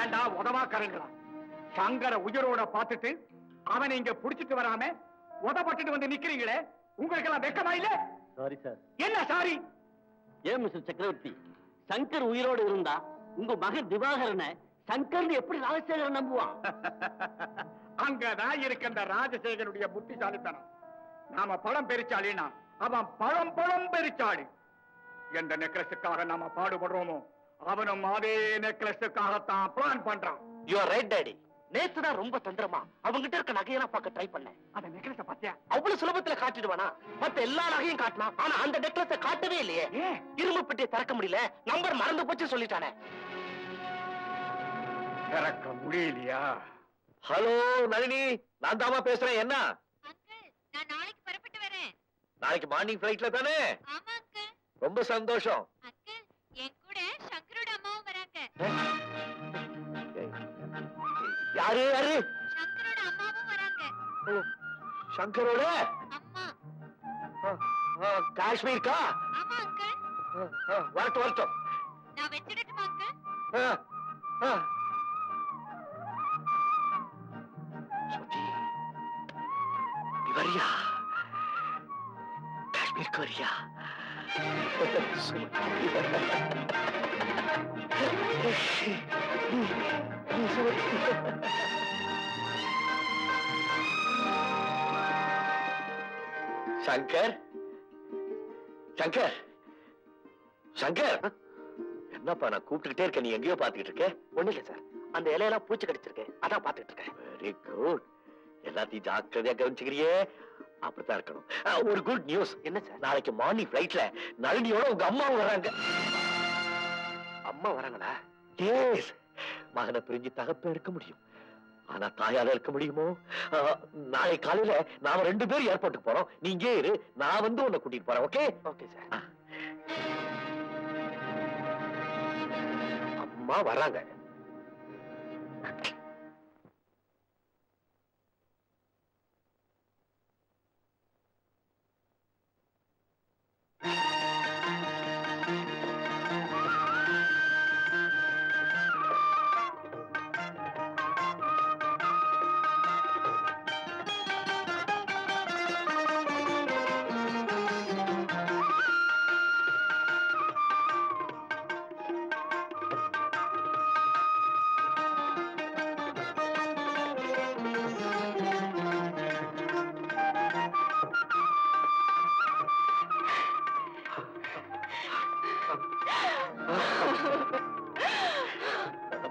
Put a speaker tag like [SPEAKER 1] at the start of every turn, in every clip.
[SPEAKER 1] ஏண்டா உதவாக்கறங்களா சங்கர உயிரோட பார்த்துட்டு அவனை இங்க புடிச்சிட்டு வராம உதப்பட்டுட்டு வந்து நிக்கிறீங்களே? உங்களுக்கு எல்லாம் வெக்கமா இல்ல?
[SPEAKER 2] சாரி சார்
[SPEAKER 1] என்ன சாரி?
[SPEAKER 2] ஏன் மிஸ்டர் சக்கரவர்த்தி சங்கர் உயிரோடு இருந்தா உங்க மகன் திவாகரனை சங்கர் எப்படி ராஜசேகரன் நம்புவான்?
[SPEAKER 1] அங்கதான் இருக்க அந்த ராஜசேகருடைய புத்திசாலித்தனம். நாம பழம் பெரிச்சாலினா அவன் பழம் பழம் பெரிச்சாளி. எந்த நெக்லஸுக்காக நாம பாடுபடுறோமோ அவனும் அதே நெக்லஸுக்காகத்தான் பிளான் பண்றான்.
[SPEAKER 2] யூ ஆர் ரைட் டாடி நேத்து தான் ரொம்ப தந்திரமா. அவங்கிட்ட இருக்க நகையெல்லாம் பார்க்க ட்ரை பண்ணேன்.
[SPEAKER 1] அந்த நெக்லஸ பத்தியா
[SPEAKER 2] அவ்வளவு சுலபத்துல காட்டிடுவானா? மத்த எல்லா நகையும் காட்டினா ஆனா அந்த நெக்லஸ காட்டவே இல்லையே. இரும்பு பெட்டியை திறக்க முடியல. நம்பர் மறந்து போச்சு சொல்லிட்டானே.
[SPEAKER 1] திறக்க முடியலையா?
[SPEAKER 3] ஹலோ நளினி. நான் தாமா பேசுறேன். என்ன?
[SPEAKER 4] அங்கிள் நான் நாளைக்கு புறப்பட்டு வரேன்.
[SPEAKER 3] நாளைக்கு மார்னிங் ஃபிளைட்ல தானே? ரொம்ப சந்தோஷம்.
[SPEAKER 4] என் கூட சங்கரோட அம்மாவும் வராங்க.
[SPEAKER 3] யாரு யாரு?
[SPEAKER 4] சங்கரோட அம்மாவும் வராங்க.
[SPEAKER 3] சங்கரோட?
[SPEAKER 4] அம்மா.
[SPEAKER 3] காஷ்மீர்க்கா?
[SPEAKER 4] ஆமா அங்கிள்.
[SPEAKER 3] வரட்டும் வரட்டும்.
[SPEAKER 4] நான் வச்சிடட்டுமா அங்கிள்?
[SPEAKER 3] ஆ, ஆ. சுஜி, நீ வரியா காஷ்மீருக்கு வரியா சங்கர்? சங்கர்? சங்கர்? என்னப்பா நான் கூப்பிட்டுக்கிட்டே இருக்கேன். நீ எங்கேயோ பாத்துக்கிட்டு இருக்க?
[SPEAKER 2] ஒண்ணு இல்ல சார். அந்த இலையெல்லாம் பூச்சி கடிச்சிருக்கு. அதான் பாத்துட்டு இருக்கேன்.
[SPEAKER 3] வெரி குட் எல்லாத்தையும் ஜாக்கிரதையா கவனிச்சுக்கிறியே. அப்படித்தான் இருக்கணும். ஒரு குட் நியூஸ்
[SPEAKER 2] என்ன சார்?
[SPEAKER 3] நாளைக்கு மார்னிங் ஃபிளைட்ல நளினியோட உங்க அம்மாவும் வராங்க.
[SPEAKER 2] அம்மா வராங்களா?
[SPEAKER 3] எஸ் மகனை பிரிஞ்சு தகப்ப இருக்க முடியும். ஆனா தாயால இருக்க முடியுமோ? நாளை காலையில நாம ரெண்டு பேரும் ஏர்போர்ட்டுக்கு போறோம். நீ இங்கே இரு நான் வந்து உன்னை கூட்டிட்டு போறேன் ஓகே
[SPEAKER 2] ஓகே சார்
[SPEAKER 3] அம்மா வராங்க.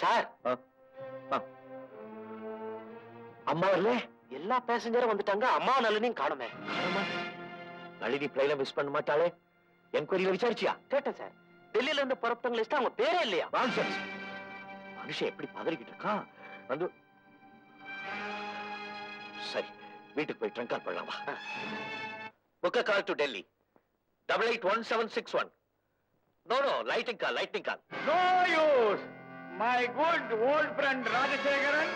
[SPEAKER 2] சார்
[SPEAKER 3] அம்மா வரல?
[SPEAKER 2] எல்லா பேசஞ்சரும் வந்துட்டாங்க. அம்மா நலனையும் காணுமே.
[SPEAKER 3] நளினி பிளைன மிஸ் பண்ண மாட்டாளே. என்கொயரியில விசாரிச்சியா?
[SPEAKER 2] கேட்டேன் சார். டெல்லியில இருந்து புறப்பட்டவங்க லிஸ்ட் அவங்க பேரே இல்லையா?
[SPEAKER 3] நான்சென்ஸ் மனுஷன் எப்படி பதறிக்கிட்டு இருக்கான்? வந்து சரி வீட்டுக்கு போய் ட்ரங்க் கால் பண்ணலாம் வா. Book call to Delhi double eight one seven six one no no lightning call lightning call
[SPEAKER 1] no use my good old friend Rajasekaran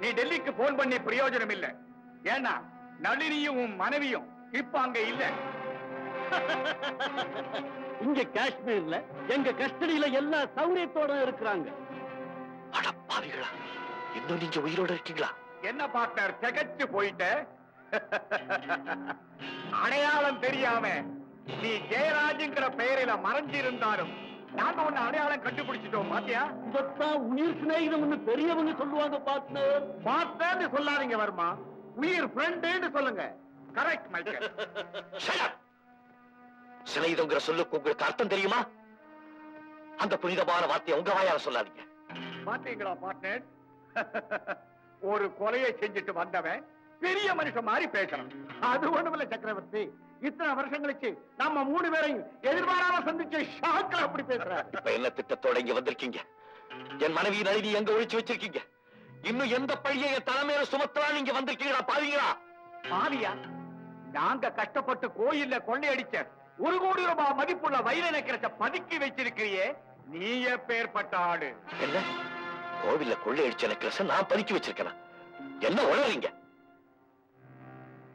[SPEAKER 1] நீ டெல்லிக்கு போன் பண்ணி பிரயோஜனம் இல்ல ஏன்னா நளினியும் உன் மனைவியும் இப்ப அங்க இல்ல.
[SPEAKER 2] இங்க காஷ்மீர்ல எங்க கஸ்டடியில எல்லா சௌரியத்தோட இருக்கிறாங்க.
[SPEAKER 3] அட பாவிகளா இன்னும் நீங்க உயிரோட இருக்கீங்களா?
[SPEAKER 1] என்ன பார்ட்னர் திகச்சு போயிட்ட? அடையாளம் தெரியாம நீ ஜெயராஜுங்கிற பெயரில மறைஞ்சிருந்தாலும் நாங்க உன்னை அடையாளம் கண்டுபிடிச்சிட்டோம் பாத்தியா?
[SPEAKER 2] இதத்தான் உயிர் சிநேகிதம்னு பெரியவங்க சொல்லுவாங்க பார்ட்னர்
[SPEAKER 1] பார்த்தேன்னு சொல்லாதீங்க வர்மா. உயிர் ஃப்ரெண்டுன்னு சொல்லுங்க. Correct Michael!
[SPEAKER 3] சிலைதங்கிற சொல்லுக்கு உங்களுக்கு அர்த்தம் தெரியுமா? அந்த புனிதமான வார்த்தையை உங்க வாயால சொல்லாதீங்க.
[SPEAKER 1] பாத்தீங்களா பார்ட்னர் ஒரு கொலையை செஞ்சுட்டு வந்தவன் பெரிய மனுஷன் மாதிரி பேசணும். அது ஒண்ணுமில்ல சக்கரவர்த்தி. இத்தனை வருஷம் கழிச்சு நம்ம மூணு பேரையும் எதிர்பாராம சந்திச்ச ஷாக்ல அப்படி பேசுற
[SPEAKER 3] இப்ப என்ன திட்டத்தோட இங்க வந்திருக்கீங்க? என் மனைவி நளினி எங்க ஒழிச்சு வச்சிருக்கீங்க? இன்னும் எந்த பழியை என் தலைமையில சுமத்தலாம் நீங்க வந்திருக்கீங்களா பாவீங்களா?
[SPEAKER 1] பாவியா நாங்க கஷ்டப்பட்டு கோயில்ல கொள்ளையடிச்ச ஒரு கோடி ரூபாய் மதிப்புள்ள வயிறு நெக்கிறத பதுக்கி வச்சிருக்கிறியே நீ எப்பேற்பட்ட ஆடு
[SPEAKER 3] என்ன? கோவில்ல கொள்ளையடிச்ச நெக்லஸ் நான் பதுக்கி வச்சிருக்கேனா? என்ன உளறீங்க?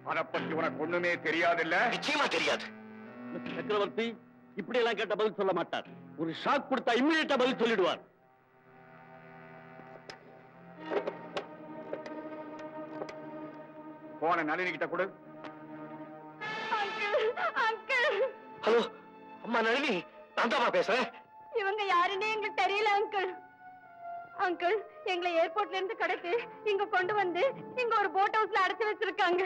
[SPEAKER 1] அத பத்தி உனக்கு ஒண்ணுமே தெரியாதுல்ல?
[SPEAKER 3] நிச்சயமா தெரியாது.
[SPEAKER 2] சக்கரவர்த்தி இப்படி எல்லாம் கேட்ட பதில் சொல்ல மாட்டார். ஒரு ஷாக் கொடுத்தா இம்மிடியட்டா பதில் சொல்லிடுவார்.
[SPEAKER 1] போன நளினி கிட்ட கொடு.
[SPEAKER 4] Uncle uncle.
[SPEAKER 3] ஹலோ அம்மா நளினி நான் தான் பேசுறேன்.
[SPEAKER 4] இவங்க யாருன்னே எங்களுக்கு தெரியல அங்கிள். அங்கிள் எங்களை ஏர்போர்ட்ல இருந்து கடைக்கு இங்க கொண்டு வந்து இங்க ஒரு போட் ஹவுஸ்ல அடைச்சு வச்சிருக்காங்க.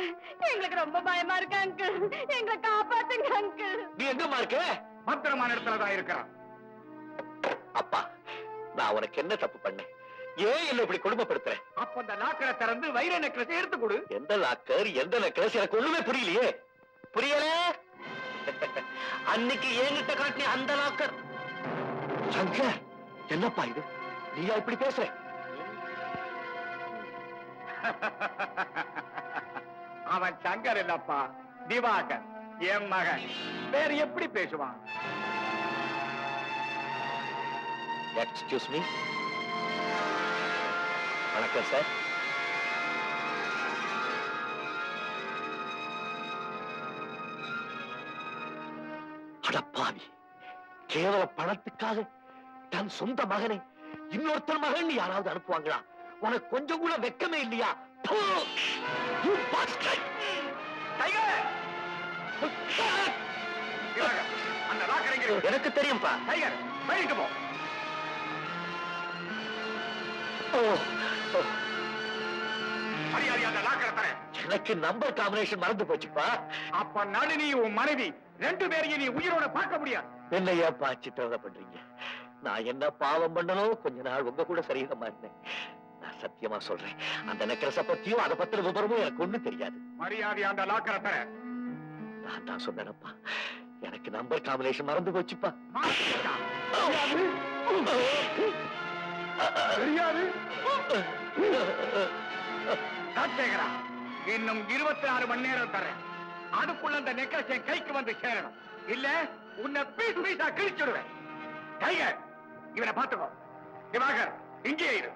[SPEAKER 4] எங்களுக்கு ரொம்ப பயமா இருக்கு அங்கிள். எங்களை காப்பாத்துங்க அங்கிள்.
[SPEAKER 3] நீ எங்கம்மா இருக்க?
[SPEAKER 1] பத்திரமான இடத்துல தான் இருக்கிறான்.
[SPEAKER 3] அப்பா நான் உனக்கு என்ன தப்பு பண்ணேன்? ஏன் என்ன இப்படி கொடுமைப்படுத்துறேன்
[SPEAKER 1] அப்ப அந்த லாக்கரை திறந்து வைர நெக்லஸ் எடுத்து கொடு.
[SPEAKER 3] எந்த லாக்கர் எந்த நெக்லஸ் எனக்கு ஒண்ணுமே புரியலையே. புரியல? அன்னைக்கு என்கிட்ட காட்டின அந்த லாக்கர் சங்கர் என்னப்பா இது? நீயா இப்படி பேசுற?
[SPEAKER 1] அவன் சங்கர் இல்லப்பா திவாகர் என் மகன். வேற எப்படி பேசுவான்?
[SPEAKER 3] எக்ஸ்கியூஸ் மீ வணக்கம் சார் அடப்பாவி. கேவல பணத்துக்காக தன் சொந்த மகனை இன்னொருத்தர் மகன் யாராவது அனுப்புவாங்களா? உனக்கு கொஞ்சம் கூட வெக்கமே இல்லையா? எனக்கு தெரியும்பா.
[SPEAKER 1] டைகர் வழிக்கு போ.
[SPEAKER 3] எனக்கு நம்பர் காம்பினேஷன் மறந்து போச்சுப்பா.
[SPEAKER 1] அப்ப நளினி உன் மனைவி ரெண்டு பேரையும் நீ உயிரோட பார்க்க முடியாது.
[SPEAKER 3] என்ன ஏப்பா சித்திரவதை பண்றீங்க? நான் என்ன பாவம் பண்ணணும் கொஞ்ச நாள் உங்க கூட சரியிகமா இருந்தேன். நான் சத்தியமா சொல்றேன். அந்த நெக்லஸ பத்தியும் அதை பத்தின விவரமும் எனக்கு ஒண்ணும் தெரியாது.
[SPEAKER 1] மரியாதை அந்த லாக்கரை தர
[SPEAKER 3] நான் தான் சொன்னேனப்பா. எனக்கு நம்பர் காம்பினேஷன் மறந்து போச்சுப்பா.
[SPEAKER 1] தெரியாது. ராஜசேகரா இன்னும் இருபத்தி நாலு மணி நேரம் தரேன். அதுக்குள்ள அந்த நெக்லஸ் என் கைக்கு வந்து சேரணும். இல்ல உன்னை பீஸ் பீஸா கிழிச்சிடுவேன். டைகர் இவனை பார்த்துக்கோ. திவாகர் இங்கே இரு.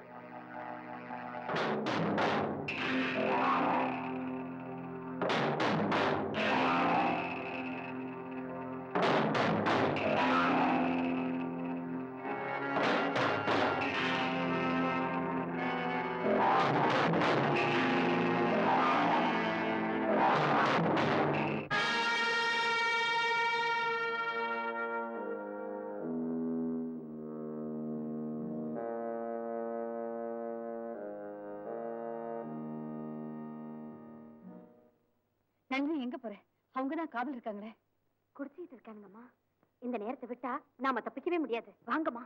[SPEAKER 4] நன்றி எங்க போற? அவங்க தான் காவல் இருக்காங்களே. குடிச்சிட்டு இருக்கானுங்கம்மா. இந்த நேரத்தை விட்டா நாம தப்பிக்கவே முடியாது. வாங்கம்மா.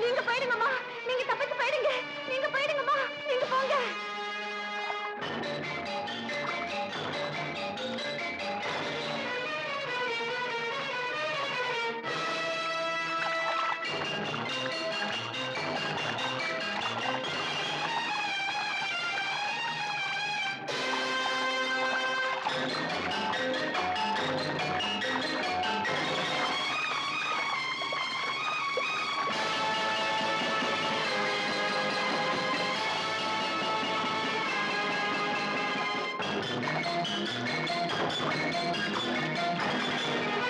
[SPEAKER 4] நீங்க போயிடுங்கம்மா. நீங்க தப்பிச்சு போயிடுங்க. நீங்க போயிடுங்கம்மா. நீங்க போங்க.
[SPEAKER 5] Thank you.
[SPEAKER 4] Thank you.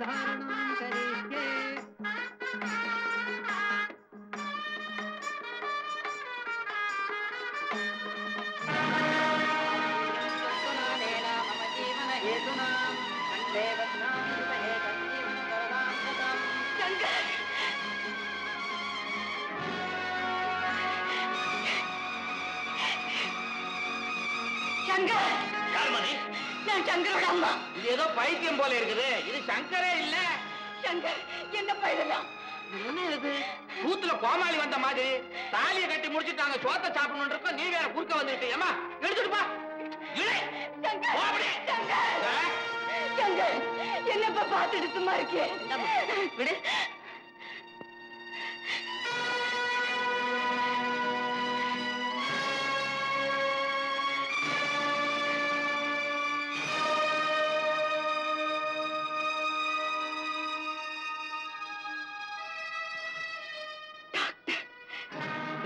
[SPEAKER 4] धाम சங்கரோட
[SPEAKER 5] இது ஏதோ பைத்தியம் போல இருக்குது. இது சங்கரே இல்ல.
[SPEAKER 4] சங்கர் என்ன பயிரலாம்
[SPEAKER 5] என்ன இது? கூத்துல கோமாளி வந்த மாதிரி தாலியை கட்டி முடிச்சிட்டாங்க சோத்த சாப்பிடணும் இருக்கோம். நீ வேற குறுக்க வந்துட்டு ஏமா எடுத்துட்டு பா.
[SPEAKER 4] என்னப்பா பார்த்துட்டு சும்மா இருக்கே? விடு.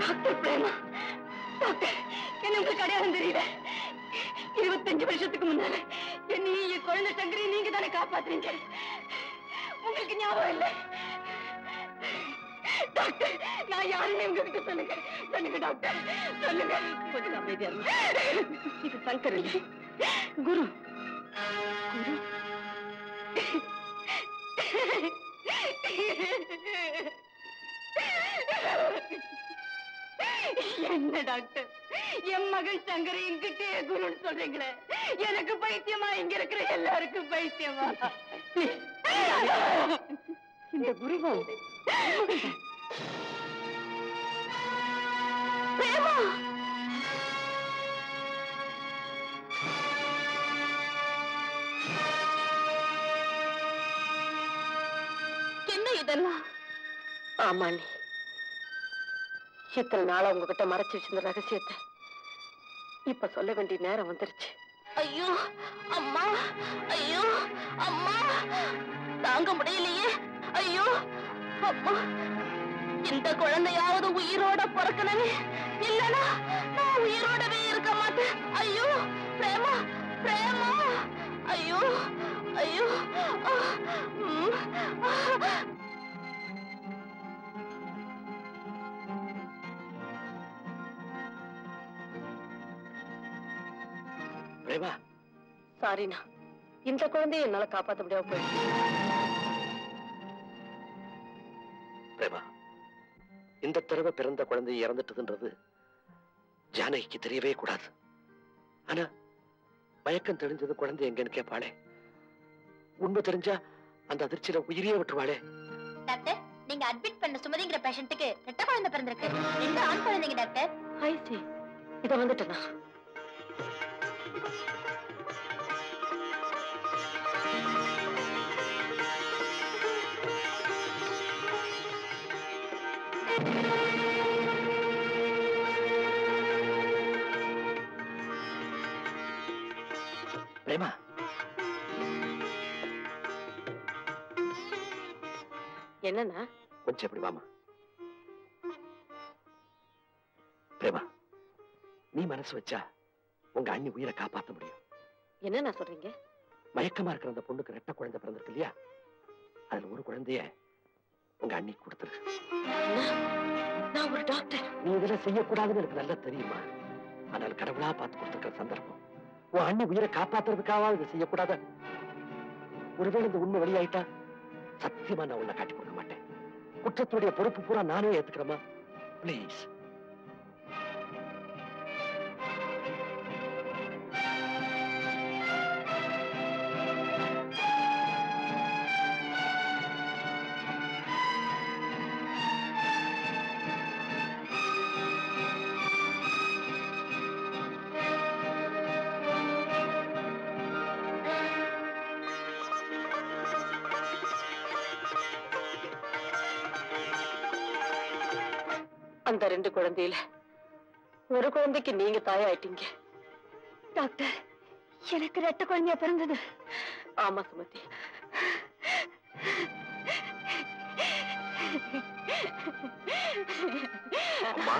[SPEAKER 4] டாக்டர் பிரேமா. டாக்டர் என்ன உங்களுக்கு அடையாளம் தெரியல இருபத்தஞ்சு வருஷத்துக்கு முன்னால என்னையும் என் குழந்தை சங்கரி நீங்க தானே காப்பாத்துறீங்க உங்களுக்கு ஞாபகம் இல்ல? டாக்டர் நான் யாருன்னு உங்ககிட்ட சொல்லுங்க. சொல்லுங்க டாக்டர் சொல்லுங்க. கொஞ்சம் அமைதியா இது சங்கர் இல்லை. குரு டாக்டர். என் மகள் சங்கரை என்கிட்டே குருன்னு சொல்றீங்களே. எனக்கு பைத்தியமா? இங்க இருக்கிற எல்லாருக்கும் பைத்தியமா? இந்த குருவா? பிரேமா! என்ன இதெல்லாம்? ஆமா நீ இத்தனை நாளா உங்ககிட்ட மறைச்சு வச்சிருந்த ரகசியத்தை இப்ப சொல்ல வேண்டிய நேரம் வந்துருச்சு. ஐயோ அம்மா ஐயோ அம்மா தாங்க முடியலையே. ஐயோ அப்பா இந்த குழந்தையாவது உயிரோட பிறக்கணுமே இல்லனா நான் உயிரோடவே இருக்க மாட்டேன். ஐயோ பிரேமா பிரேமா ஐயோ ஐயோ
[SPEAKER 6] பிரேமா
[SPEAKER 4] சாரிண்ணா இந்த குழந்தைய என்னால காப்பாத்த முடியாம போயிடுச்சு.
[SPEAKER 6] இந்த தடவை பிறந்த குழந்தை இறந்துட்டதுன்றது ஜானகிக்கு தெரியவே கூடாது. ஆனா மயக்கம் தெரிஞ்சது குழந்தை எங்கன்னு கேட்பாளே. உண்மை தெரிஞ்சா அந்த அதிர்ச்சியில உயிரியே விட்டுருவாளே.
[SPEAKER 7] டாக்டர் நீங்க அட்மிட் பண்ண சுமதிங்கிற பேஷண்ட்டுக்கு ரெட்ட குழந்தை பிறந்திருக்கு. ரெண்டு ஆண் குழந்தைங்க டாக்டர்.
[SPEAKER 4] ஐசி இத வந்துட்டேனா
[SPEAKER 6] பிரேமா.
[SPEAKER 4] என்னன்னா
[SPEAKER 6] கொஞ்சம் எப்படி வாமா பிரேமா நீ மனசு வச்சா உங்க அண்ணி உயிரை காப்பாத்த முடியும்.
[SPEAKER 4] என்னண்ணா சொல்றீங்க?
[SPEAKER 6] மயக்கமா இருக்கிற அந்த பொண்ணுக்கு ரெட்ட குழந்தை பிறந்திருக்கு இல்லையா? அதுல ஒரு குழந்தைய உங்க அண்ணி கொடுத்துரு
[SPEAKER 4] நான் ஒரு டாக்டர்.
[SPEAKER 6] நீ இதெல்லாம் செய்யக்கூடாதுன்னு எனக்கு நல்லா தெரியுமா? ஆனால் கடவுளா பார்த்து கொடுத்துருக்கிற சந்தர்ப்பம். உன் அண்ணி உயிரை காப்பாத்துறதுக்காவது இதை செய்யக்கூடாத? ஒருவேளை இந்த உண்மை வெளியாயிட்டா சத்தியமா நான் உன்னை காட்டி கொடுக்க மாட்டேன். குற்றத்துடைய பொறுப்பு பூரா நானே ஏத்துக்கிறேமா ப்ளீஸ்
[SPEAKER 4] அந்த ரெண்டு குழந்தையில. ஒரு குழந்தைக்கு நீங்க தாயாயிட்டீங்க. டாக்டர் எனக்கு ரெட்ட குழந்தையா பிறந்தது. ஆமா சுமதி.
[SPEAKER 3] அம்மா.